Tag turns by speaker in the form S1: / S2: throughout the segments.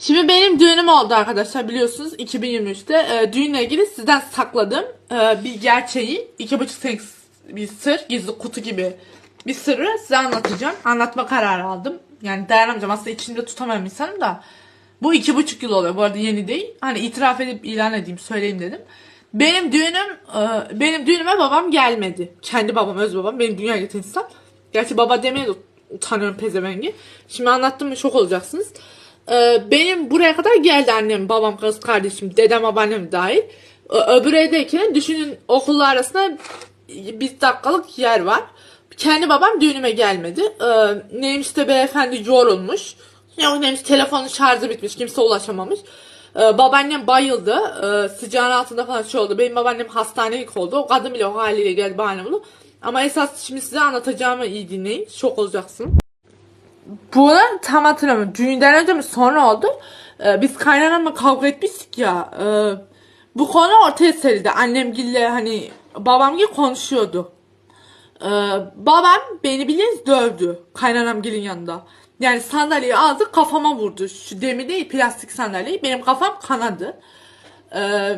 S1: Şimdi benim düğünüm oldu arkadaşlar biliyorsunuz 2023'te. Ee, düğünle ilgili sizden sakladığım e, bir gerçeği, iki buçuk bir sır, gizli kutu gibi bir sırrı size anlatacağım. Anlatma kararı aldım. Yani dayanamayacağım aslında içinde tutamam insanım da. Bu iki buçuk yıl oluyor bu arada yeni değil. Hani itiraf edip ilan edeyim söyleyeyim dedim. Benim düğünüm, e, benim düğünüme babam gelmedi. Kendi babam, öz babam. Benim dünya getiren insan. Gerçi baba demeye de utanıyorum pezevengi. Şimdi anlattım mı şok olacaksınız. Ee, benim buraya kadar geldi annem, babam, kız kardeşim, dedem, babaannem dahil. Ö- Öbür evdeyken düşünün okullar arasında bir dakikalık yer var. Kendi babam düğünüme gelmedi. Ee, neymiş de beyefendi yorulmuş. Yok neymiş telefonun şarjı bitmiş, kimse ulaşamamış. Ee, babaannem bayıldı. Ee, sıcağın altında falan şey oldu. Benim babaannem hastanelik oldu. O kadın bile o haliyle geldi bahane buldu. Ama esas şimdi size anlatacağımı iyi dinleyin. Şok olacaksın. Bunu tam hatırlamıyorum. Düğünden önce mi sonra oldu. Ee, biz kaynanamla kavga etmiştik ya. Ee, bu konu ortaya serildi. Annemgille hani babamgil konuşuyordu. Ee, babam beni bildiğiniz dövdü. Kaynanamgilin yanında. Yani sandalyeyi aldı kafama vurdu. Şu demir değil plastik sandalyeyi. Benim kafam kanadı. Ee,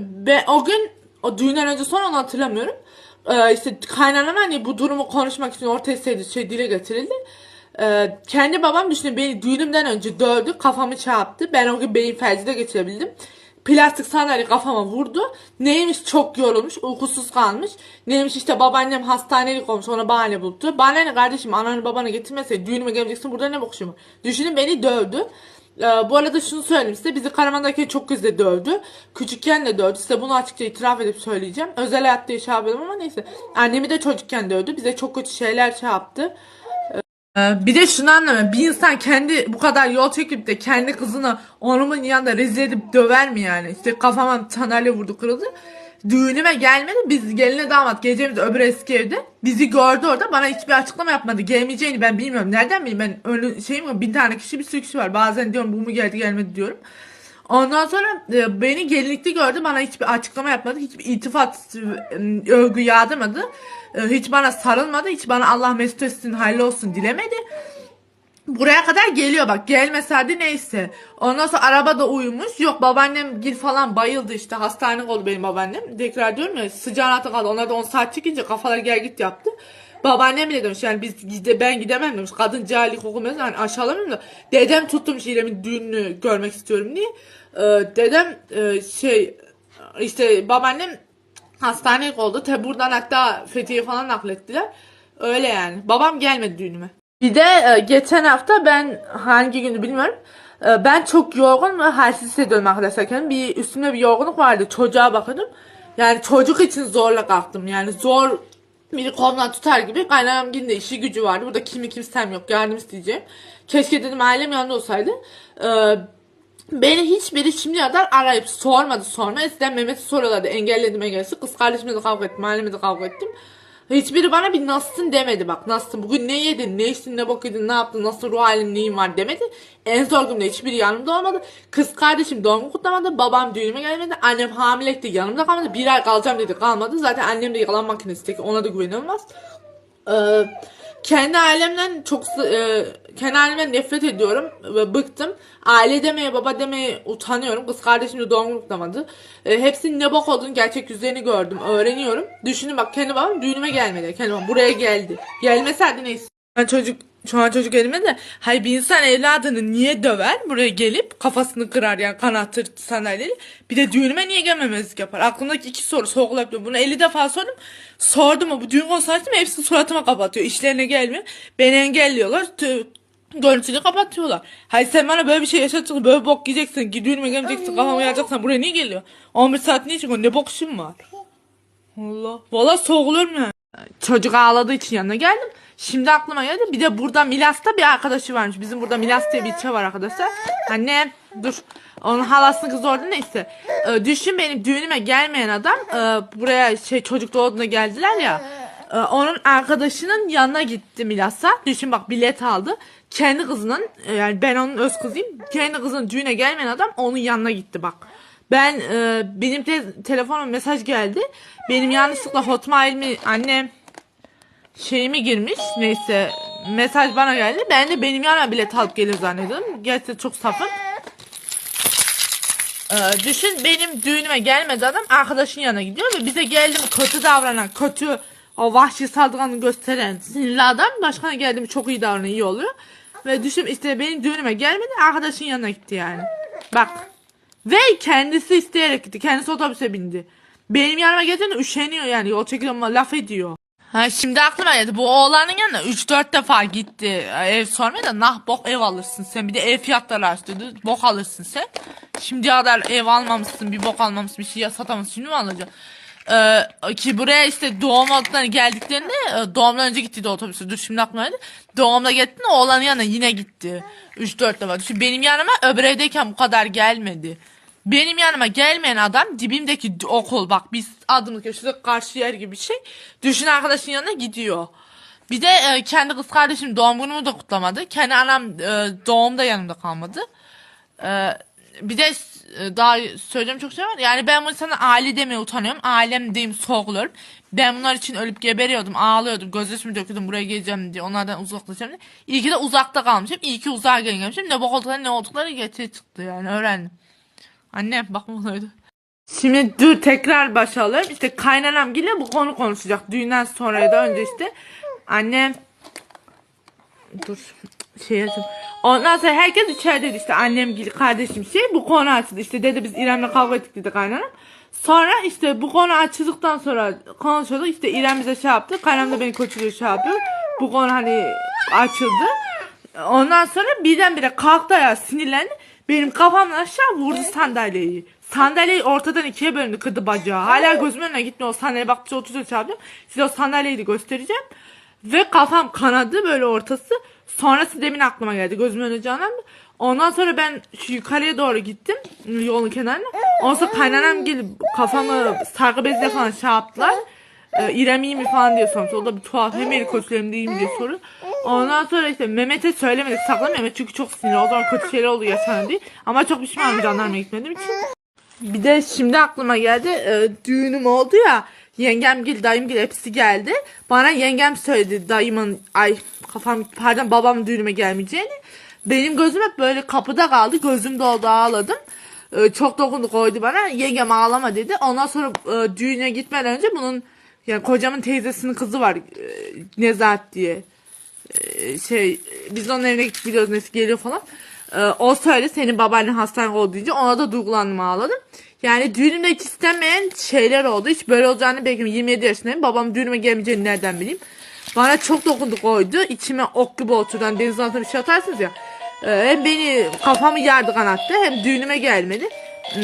S1: ve o gün o düğünden önce sonra onu hatırlamıyorum. Ee, işte kaynanam hani bu durumu konuşmak için ortaya serildi, şey dile getirildi. Ee, kendi babam düşünün beni düğünümden önce dövdü, kafamı çarptı. Ben o gün beyin felci de geçirebildim. Plastik sandalye kafama vurdu. Neymiş çok yorulmuş, uykusuz kalmış. Neymiş işte babaannem hastanelik olmuş, ona bahane buldu. Bana ne kardeşim ananı babanı getirmeseydi düğünüme geleceksin burada ne bakışım. Düşünün beni dövdü. Ee, bu arada şunu söyleyeyim size. Bizi Karaman'daki çok da dövdü. Küçükken de dövdü. Size bunu açıkça itiraf edip söyleyeceğim. Özel hayatta yaşayabilirim ama neyse. Annemi de çocukken dövdü. Bize çok kötü şeyler şey yaptı. Ee, Bir de şunu anlamıyorum. Bir insan kendi bu kadar yol çekip de kendi kızını onumun yanında rezil edip döver mi yani? İşte kafama sandalye vurdu kırıldı. Düğünüme gelmedi. Biz geline damat geleceğimiz öbür eski evde. Bizi gördü orada. Bana hiçbir açıklama yapmadı. Gelmeyeceğini ben bilmiyorum. Nereden bileyim? Ben öyle şeyim mi? Bin tane kişi bir sürü kişi var. Bazen diyorum bu mu geldi gelmedi diyorum. Ondan sonra e, beni gelinlikte gördü. Bana hiçbir açıklama yapmadı. Hiçbir iltifat, e, övgü yağdırmadı. E, hiç bana sarılmadı. Hiç bana Allah mesut etsin, hayırlı olsun dilemedi. Buraya kadar geliyor bak gelmeseydi neyse. Ondan sonra arabada uyumuş. Yok babaannem gil falan bayıldı işte hastane oldu benim babaannem. Tekrar diyorum ya sıcağın altı kaldı. Onlar da 10 saat çekince kafaları gel git yaptı. Babaannem bile demiş yani biz gide, ben gidemem demiş. Kadın cahillik okumuyor. Yani aşağılamıyorum da. Dedem tutmuş İrem'in düğününü görmek istiyorum diye. Ee, dedem e, şey işte babaannem hastanelik oldu. Tabi buradan hatta Fethiye falan naklettiler. Öyle yani. Babam gelmedi düğünüme. Bir de e, geçen hafta ben hangi günü bilmiyorum. E, ben çok yorgun ve halsiz hissediyorum arkadaşlar. kendimi. Bir üstümde bir yorgunluk vardı. Çocuğa bakıyordum. Yani çocuk için zorla kalktım. Yani zor biri kolumdan tutar gibi. Kaynanam de işi gücü vardı. Burada kimi kimsem yok. Yardım isteyeceğim. Keşke dedim ailem yanında olsaydı. E, Beni hiçbiri şimdiye kadar arayıp sormadı sorma. Eskiden Mehmet'i soruyorlardı. Engelledim engelsiz. Kız kardeşimle de kavga ettim. Ailemle de kavga ettim. Hiçbiri bana bir nasılsın demedi bak. Nasılsın? Bugün ne yedin? Ne içtin? Ne bakıyordun? Ne yaptın? Nasıl ruh halin? Neyin var? demedi. En zor günde hiçbiri yanımda olmadı. Kız kardeşim doğum kutlamadı. Babam düğünüme gelmedi. Annem hamilekti. Yanımda kalmadı. Bir ay kalacağım dedi. Kalmadı. Zaten annem de yalan makinesi. Ona da güvenilmez. Ee, kendi ailemden çok e, kendi ailemden nefret ediyorum ve bıktım. Aile demeye, baba demeye utanıyorum. Kız kardeşim de doğum kutlamadı. E, hepsinin ne bok olduğunu gerçek yüzlerini gördüm, öğreniyorum. Düşünün bak kendi babam düğünüme gelmedi. Kendi babam buraya geldi. Gelmeseydi neyse. Ben çocuk şu an çocuk elimde de. Hay bir insan evladını niye döver? Buraya gelip kafasını kırar yani kanattır sandalyeyle bir de düğünüme niye gelmemezlik yapar? Aklımdaki iki soru sorgulayıp bunu 50 defa sordum. Sordum ama bu düğün konusu açtım hepsini suratıma kapatıyor. İşlerine gelmiyor. Beni engelliyorlar. Tü- görüntüyü kapatıyorlar. Hay sen bana böyle bir şey yaşatacaksın böyle bok yiyeceksin düğünüme gelmeyeceksin kafamı yaracaksın buraya niye geliyor 11 saat niye çıkıyorsun? Ne bok işin var? Allah. Valla soğuluyorum yani çocuk ağladığı için yanına geldim. Şimdi aklıma geldi. Bir de burada Milas'ta bir arkadaşı varmış. Bizim burada Milas diye bir ilçe var arkadaşlar. Anne dur. Onun halasının kızı orada neyse. Ee, düşün benim düğünüme gelmeyen adam e, buraya şey çocuk doğduğunda geldiler ya. e, onun arkadaşının yanına gitti Milas'a. Düşün bak bilet aldı. Kendi kızının e, yani ben onun öz kızıyım. Kendi kızının düğüne gelmeyen adam onun yanına gitti bak. Ben e, benim te- telefonuma mesaj geldi. Benim yanlışlıkla Hotmail'imi annem şeyimi girmiş. Neyse mesaj bana geldi. Ben de benim yanıma bilet alıp gelir zannediyordum. Gerçekten çok safım. Ee, düşün benim düğünüme gelmedi adam arkadaşın yanına gidiyor ve bize geldi mi kötü davranan, kötü o vahşi saldırganı gösteren sinirli adam başkana geldi mi çok iyi davranıyor, iyi oluyor. Ve düşün işte benim düğünüme gelmedi arkadaşın yanına gitti yani. Bak. Ve kendisi isteyerek gitti. Kendisi otobüse bindi. Benim yanıma geldiğinde üşeniyor yani. Yol çekiyor ama laf ediyor. Ha şimdi aklıma geldi. Bu oğlanın yanına 3-4 defa gitti. Ev sormaya da nah bok ev alırsın sen. Bir de ev fiyatları arttırdı. Bok alırsın sen. Şimdi kadar ev almamışsın. Bir bok almamışsın. Bir şey satamamışsın. Şimdi mi alacaksın? Ee, ki buraya işte doğum olduklarına geldiklerinde e, doğumdan önce gitti de otobüse. Dur şimdi aklıma geldi. Doğumda gitti oğlanın yanına yine gitti. 3-4 defa. Şimdi benim yanıma öbür evdeyken bu kadar gelmedi. Benim yanıma gelmeyen adam dibimdeki okul bak biz adımız şurada karşı yer gibi bir şey. Düşün arkadaşın yanına gidiyor. Bir de e, kendi kız kardeşim doğum günümü de kutlamadı. Kendi anam e, doğumda yanımda kalmadı. E, bir de e, daha söyleyeceğim çok şey var. Yani ben bu insana aile demeye utanıyorum. Ailem diyeyim soğukluyorum. Ben bunlar için ölüp geberiyordum. Ağlıyordum. Gözyaşımı döküyordum buraya geleceğim diye. Onlardan uzaklaşacağım diye. İyi ki de uzakta kalmışım. İyi ki uzağa gelmişim. Ne bok ne oldukları geçe çıktı yani öğrendim. Annem bakmalıydı. Şimdi dur tekrar başlayalım. İşte kaynanam gile bu konu konuşacak. Düğünden sonra da önce işte. Annem dur şey yazayım. Ondan sonra herkes içerideydi işte annem gil kardeşim şey bu konu açıldı. İşte dedi biz İrem'le kavga ettik dedi kaynanam. Sonra işte bu konu açıldıktan sonra konuşuyorduk. İşte İrem bize şey yaptı. Kaynanam da beni koçuluyor şey yapıyor. Bu konu hani açıldı. Ondan sonra birdenbire kalktı ya sinirlendi. Benim kafamdan aşağı vurdu sandalyeyi. Sandalyeyi ortadan ikiye bölündü kırdı bacağı. Hala gözümün önüne gitmiyor o sandalyeye baktıkça oturuyor çarptım. Size o sandalyeyi de göstereceğim. Ve kafam kanadı böyle ortası. Sonrası demin aklıma geldi. Gözümün önüne canlandı. Ondan sonra ben şu yukarıya doğru gittim. Yolun kenarına. Ondan sonra kaynanam gelip kafamı sargı bezle falan şey yaptılar. Ee, İrem iyi mi falan diye sormuş. O da bir tuhaf. Hem eli kötülerim değil mi diye soruyor. Ondan sonra işte Mehmet'e söylemedik sakla Mehmet çünkü çok sinirli. O zaman kötü şeyler oldu yaşanan değil. Ama çok pişmanım jandarmaya gitmediğim için. Bir de şimdi aklıma geldi. e, düğünüm oldu ya. Yengem gil, dayım gil hepsi geldi. Bana yengem söyledi dayımın ay kafam pardon babamın düğünüme gelmeyeceğini. Benim gözüm hep böyle kapıda kaldı. Gözüm doldu ağladım. E, çok dokundu koydu bana. Yengem ağlama dedi. Ondan sonra e, düğüne gitmeden önce bunun yani kocamın teyzesinin kızı var. E, Nezahat diye. E, şey biz onun evine gittik biliyoruz nesi geliyor falan. Ee, o söyle senin babaannen hastane oldu deyince ona da duygulandım ağladım. Yani düğünümde hiç istenmeyen şeyler oldu. Hiç böyle olacağını bekliyorum. 27 yaşındayım. Babam düğünüme gelmeyeceğini nereden bileyim. Bana çok dokundu koydu. İçime ok gibi oturdu. Hani denizin altına bir şey atarsınız ya. Ee, hem beni kafamı yardı kanattı hem düğünüme gelmedi. Hmm.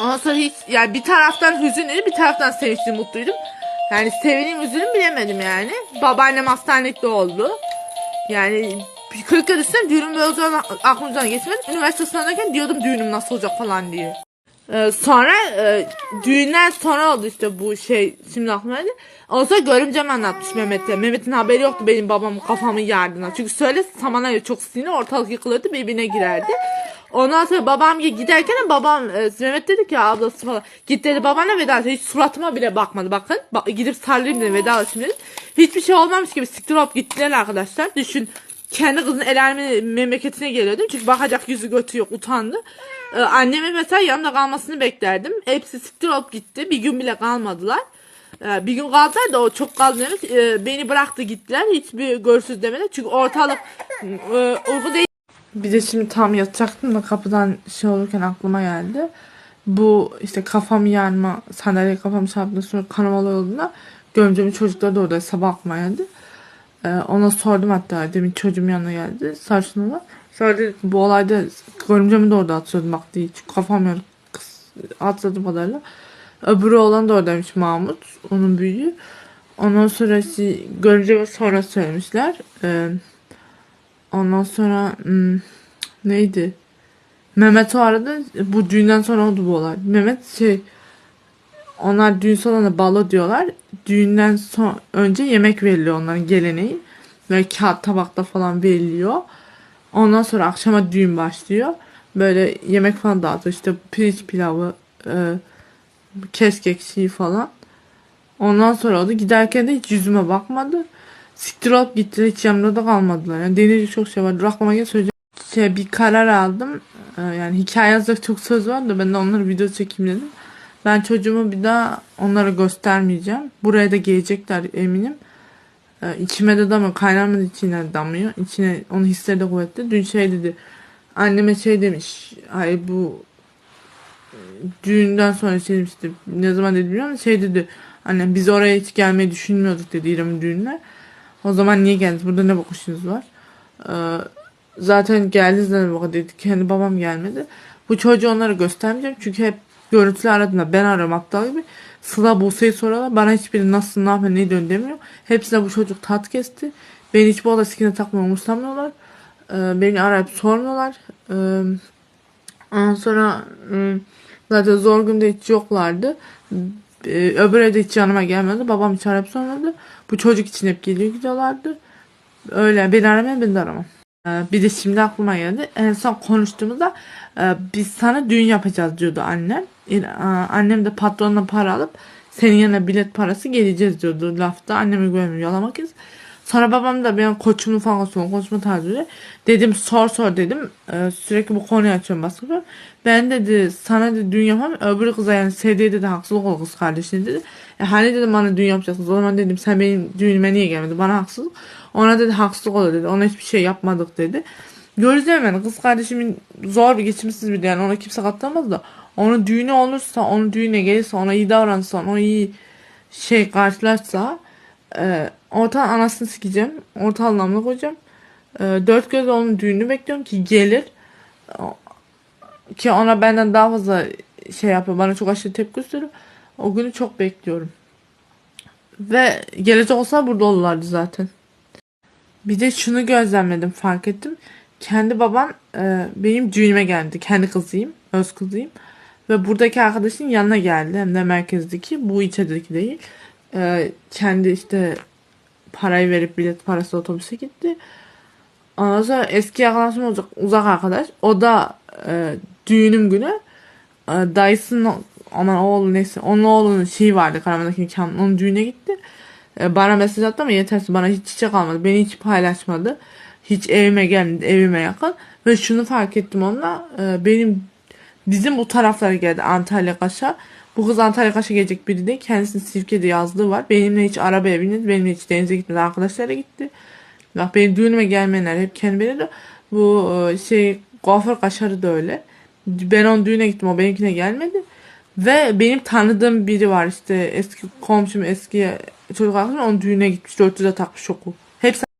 S1: Ondan sonra hiç yani bir taraftan hüzünlü bir taraftan sevinçli mutluydum. Yani sevinim üzülüm bilemedim yani. Babaannem hastanelikte oldu. Yani 40 yıl üstüne düğünüm böyle olacağını aklımdan geçmedi. Üniversite sınavındayken diyordum düğünüm nasıl olacak falan diye. Ee, sonra e, düğünden sonra oldu işte bu şey şimdi aklıma geldi. Olsa görümcem anlatmış Mehmet'e. Mehmet'in haberi yoktu benim babamın kafamı yardığına. Çünkü söyle samana çok sinir ortalık yıkılırdı birbirine girerdi. Ondan sonra babam giderken de babam e, Mehmet dedi ki ablası falan git dedi babana veda. Hiç suratıma bile bakmadı bakın. Bak, gidip sarılayım dedi vedalaşayım dedi. Hiçbir şey olmamış gibi siktir hop gittiler arkadaşlar. Düşün kendi kızın el alemin memleketine geliyordum. Çünkü bakacak yüzü götü yok utandı. Ee, annemin mesela yanımda kalmasını beklerdim. Hepsi siktir olup gitti. Bir gün bile kalmadılar. Ee, bir gün kaldılar da o çok demek. Ee, beni bıraktı gittiler. Hiçbir görsüz demedi. Çünkü ortalık e, uygu değil. Bir de şimdi tam yatacaktım da kapıdan şey olurken aklıma geldi. Bu işte kafam yarma, sandalye kafam çarptı sonra kanamalı olduğunda görümcemin çocukları da orada sabah aklıma geldi. Ee, ona sordum hatta demin çocuğum yanına geldi saçmalama. Sonra ki, bu olayda görümcemi de orada atıyordum bak diye. Çünkü kafam yani atladım kadarıyla. Öbürü olan da oradaymış Mahmut. Onun büyüğü. Ondan sonra işte, görümceme sonra söylemişler. Ee, ondan sonra hmm, neydi? Mehmet o arada bu düğünden sonra oldu bu olay. Mehmet şey onlar düğün salonuna balo diyorlar. Düğünden son önce yemek veriliyor onların geleneği. Böyle kağıt tabakta falan veriliyor. Ondan sonra akşama düğün başlıyor. Böyle yemek falan dağıtıyor. İşte pirinç pilavı, e, keskek falan. Ondan sonra oldu. Giderken de hiç yüzüme bakmadı. Siktir olup gitti. Hiç yanımda da kalmadılar. Yani deneyecek çok şey var. Aklıma gel söyleyeceğim. şey bir karar aldım. Ee, yani hikaye yazacak çok söz var da ben de onları video çekeyim dedim. Ben çocuğumu bir daha onlara göstermeyeceğim. Buraya da gelecekler eminim. Ee, içime de damıyor. Kaynağımın içine damıyor. İçine onun hisleri de kuvvetli. Dün şey dedi. Anneme şey demiş. Ay bu e, düğünden sonra şey demişti. Ne zaman dedi bilmiyorum. ama Şey dedi. Annem biz oraya hiç gelmeyi düşünmüyorduk dedi İrem'in düğününe. O zaman niye geldiniz? Burada ne bakışınız var? Ee, zaten geldiniz ne bak dedi. Kendi babam gelmedi. Bu çocuğu onlara göstermeyeceğim. Çünkü hep görüntülü aradığında ben arıyorum aptal gibi. Sıla Buse'yi soruyorlar. Bana hiçbiri nasıl ne yapıyor ne diyor demiyor. Hepsine bu çocuk tat kesti. Beni hiç bu oda sikine takmıyor umursamıyorlar. Ee, beni arayıp sormuyorlar. Ee, ondan sonra ım, zaten zor günde hiç yoklardı. Ee, öbür evde hiç yanıma gelmedi. Babam hiç arayıp sormadı. Bu çocuk için hep geliyor gidiyorlardı. Öyle beni aramayan beni de aramam. Ee, bir de şimdi aklıma geldi. En son konuştuğumuzda e, biz sana düğün yapacağız diyordu annem. A- Annem de patronla para alıp senin yanına bilet parası geleceğiz diyordu lafta. Anneme güvenmiyor yalamak iz. Sonra babam da benim koçumu falan son konuşma tarzıyla dedim sor sor dedim. Ee, sürekli bu konuyu açıyorum baskı. Ben dedi sana dedi düğün yapamam. Öbürü kıza yani sevdiği dedi haksızlık oldu kız kardeşine dedi. E, hani dedim bana düğün yapacaksınız. O zaman dedim sen benim düğünüme niye gelmedin? Bana haksızlık. Ona dedi haksızlık oldu dedi. Ona hiçbir şey yapmadık dedi. Göreceğim yani kız kardeşimin zor bir geçimsiz bir yani ona kimse katlamaz da onun düğünü olursa onun düğüne gelirse ona iyi davranırsa ona iyi şey karşılarsa e, orta anasını sikeceğim orta anlamda koyacağım e, dört gözle onun düğünü bekliyorum ki gelir ki ona benden daha fazla şey yapıyor bana çok aşırı tepki gösteriyor o günü çok bekliyorum ve gelecek olsa burada olurlardı zaten bir de şunu gözlemledim fark ettim. Kendi babam e, benim düğünüme geldi. Kendi kızıyım. Öz kızıyım. Ve buradaki arkadaşın yanına geldi. Hem de merkezdeki. Bu içerideki değil. E, kendi işte parayı verip bilet parası otobüse gitti. Ondan sonra eski arkadaşım olacak uzak arkadaş. O da e, düğünüm günü e, dayısının aman oğlu neyse onun oğlunun şeyi vardı Karaman'daki nikahının onun düğüne gitti. E, bana mesaj attı ama yetersiz bana hiç çiçek almadı. Beni hiç paylaşmadı. Hiç evime gelmedi evime yakın. Ve şunu fark ettim onunla. e, benim bizim bu taraflara geldi Antalya Kaş'a. Bu kız Antalya Kaş'a gelecek biri değil. Kendisinin Sirke'de yazdığı var. Benimle hiç arabaya binmedi. Benimle hiç denize gitmedi. Arkadaşlara gitti. Bak benim düğünüme gelmeyenler hep kendi belirli. Bu e, şey kuaför kaşarı da öyle. Ben onun düğüne gittim. O benimkine gelmedi. Ve benim tanıdığım biri var işte eski komşum eski çocuk arkadaşım onun düğüne gitmiş 400'e takmış şoku.